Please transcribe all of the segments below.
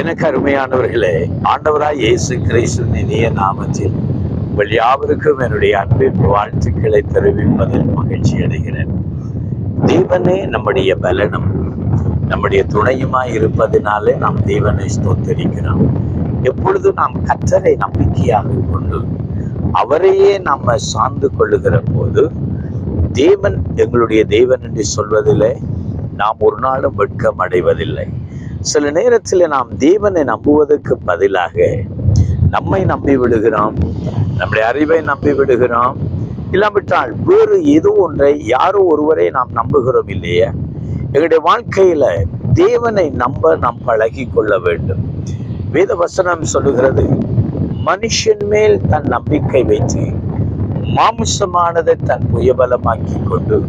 எனக்கு அருமையானவர்களே ஆண்டவராய் இயேசு கிறிஸ்துவின் இனிய நாமத்தில் உங்கள் யாவருக்கும் என்னுடைய அன்பின் வாழ்த்துக்களை தெரிவிப்பதில் மகிழ்ச்சி அடைகிறேன். தேவனே நம்முடைய பலனும் நம்முடைய துணையுமாய் இருப்பதினாலே நாம் தேவனை ஸ்தோத்தரிக்கிறோம். எப்பொழுதும் நாம் கற்றரை நம்பிக்கையாக கொண்டு அவரையே நாம் சார்ந்து கொள்ளுகிற போது தேவன் எங்களுடைய தேவன் என்று சொல்வதிலே நாம் ஒரு நாளும் வெட்கம் அடைவதில்லை. சில நேரத்தில் நாம் தேவனை நம்புவதற்கு பதிலாக நம்மை நம்பி விடுகிறோம் நம்முடைய அறிவை நம்பி விடுகிறோம். இல்லாவிட்டால் வேறு ஏதோ ஒன்றை யாரோ ஒருவரை நாம் நம்புகிறோம் இல்லையே. எங்களுடைய வாழ்க்கையில தேவனை நம்ப நாம் பழகி கொள்ள வேண்டும். வேத வசனம் சொல்லுகிறது மனுஷன் மேல் தன் நம்பிக்கை வைத்து மாம்சமானதை தன் புயபலமாக்கி கொண்டு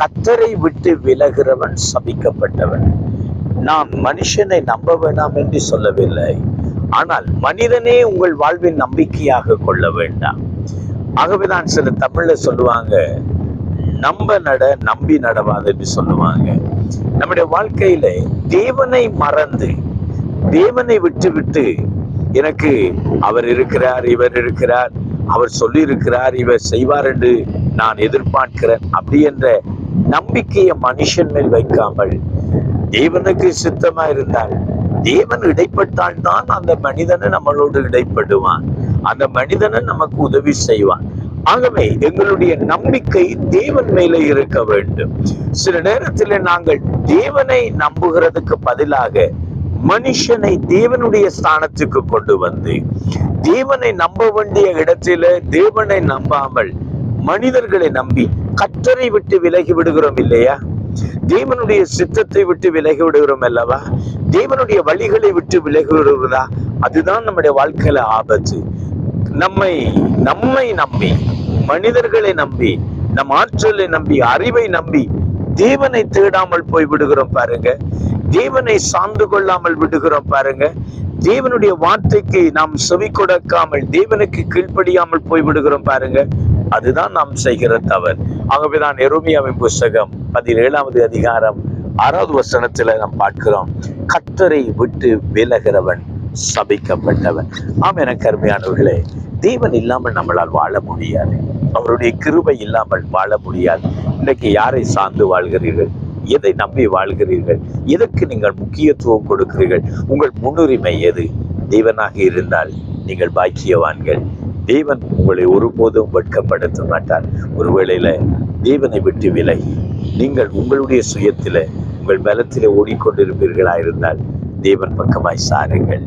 கத்தரை விட்டு விலகிறவன் சபிக்கப்பட்டவன். நான் மனுஷனை நம்ப வேண்டாம் என்று சொல்லவில்லை. ஆனால் மனிதனே உங்கள் வாழ்வின் நம்பிக்கையாக கொள்ள வேண்டாம். ஆகவேதான் சில தமிழ்ல சொல்லுவாங்க நம்ப நட நம்பி நடவாது என்று சொல்லுவாங்க. நம்முடைய வாழ்க்கையில தேவனை மறந்து தேவனை விட்டு விட்டு எனக்கு அவர் இருக்கிறார் இவர் இருக்கிறார் அவர் சொல்லி இருக்கிறார் இவர் செய்வார் என்று நான் எதிர்பார்க்கிறேன். அப்படி என்ற நம்பிக்கையை மனுஷன் மேல் வைக்காமல் தேவனுக்கு சித்தமா இருந்தால் தேவன் இடைப்பட்டால் தான் அந்த மனிதனை நம்மளோடு இடைப்படுவான். அந்த மனிதனை நமக்கு உதவி செய்வான். ஆகவே எங்களுடைய நம்பிக்கை தேவன் மேலே இருக்க வேண்டும். சில நேரத்தில் நாங்கள் தேவனை நம்புகிறதுக்கு பதிலாக மனுஷனை தேவனுடைய ஸ்தானத்துக்கு கொண்டு வந்து தேவனை நம்ப வேண்டிய இடத்தில தேவனை நம்பாமல் மனிதர்களை நம்பி கற்றரை விட்டு விலகி விடுகிறோம் இல்லையா? தேவனுடைய சித்தத்தை விட்டு விலகி விடுகிறோம் அல்லவா? தேவனுடைய வழிகளை விட்டு விலகி விடுகிறதா? அதுதான் நம்முடைய வாழ்க்கையில ஆபத்து. நம்மை நம்மை நம்பி மனிதர்களை நம்பி நம் ஆற்றலை நம்பி அறிவை நம்பி தேவனை தேடாமல் போய் விடுகிறோம் பாருங்க. தேவனை சார்ந்து கொள்ளாமல் விடுகிறோம் பாருங்க. தேவனுடைய வார்த்தைக்கு நாம் செவி கொடுக்காமல் தேவனுக்கு கீழ்ப்படியாமல் போய் விடுகிறோம் பாருங்க. அதுதான் நாம் செய்கிற தவறு. ஆகவேதான் எருமியாவின் புஸ்தகம் பதினேழாவது அதிகாரம் ஆறாவது வசனத்துல நாம் பார்க்கிறோம். கத்தரை விட்டு விலகிறவன் சபிக்கப்பட்டவன். ஆம் என கருமையானவர்களே தேவன் இல்லாமல் நம்மளால் வாழ முடியாது. அவருடைய கிருபை இல்லாமல் வாழ முடியாது. இன்னைக்கு யாரை சார்ந்து வாழ்கிறீர்கள்? எதை நம்பி வாழ்கிறீர்கள்? எதற்கு நீங்கள் முக்கியத்துவம் கொடுக்கிறீர்கள்? உங்கள் முன்னுரிமை எது? தேவனாக இருந்தால் நீங்கள் பாக்கியவான்கள். தேவன் உங்களை ஒருபோதும் வெட்கப்படுத்த மாட்டார் ஒருவேளையில தேவனை விட்டு விலகி நீங்கள் உங்களுடைய சுயத்தில் உங்கள் பலத்தில் ஓடிக்கொண்டிருப்பீர்களா இருந்தால் தேவன் பக்கமாய் சாருங்கள்.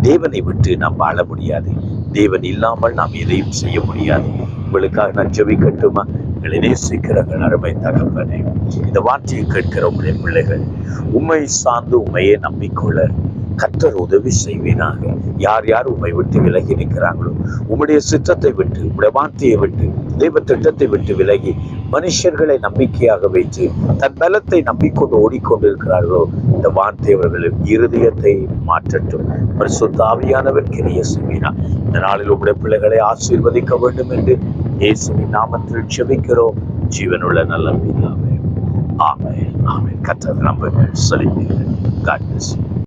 தேவனை விட்டு நாம் வாழ முடியாது. தேவன் இல்லாமல் நாம் எதையும் செய்ய முடியாது. உங்களுக்காக நான் ஜெபிக்கட்டுமா? உங்களை சீக்கிரங்கள் அருமை தகப்பனே இந்த வார்த்தையை கேட்கிற உங்களுடைய பிள்ளைகள் உண்மை சார்ந்து உண்மையை நம்பிக்கொள்ள கற்றர் உதவி செய்வீனாக யார் யார் உண்மை விட்டு விலகி நிற்கிறாங்களோ உம்முடைய சித்தத்தை விட்டு உம்முடைய வார்த்தையை விட்டு தெய்வ திட்டத்தை விட்டு விலகி மனுஷர்களை நம்பிக்கையாக வைத்து தன் பலத்தை நம்பிக்கொண்டு ஓடிக்கொண்டிருக்கிறார்களோ இந்த வார்த்தை அவர்களின் இருதயத்தை மாற்றட்டும். பரிசுத்த ஆவியானவர் கிரிய செய்வீனா இந்த நாளில் உம்முடைய பிள்ளைகளை ஆசீர்வதிக்க வேண்டும் என்று இயேசுவின் நாமத்தில் செபிக்கிறோம் ஜீவனுள்ள நல்ல மீதாவே ஆமே ஆமே கத்தர் நம்புங்கள் செலுத்தீர்கள் காட் பிளஸ்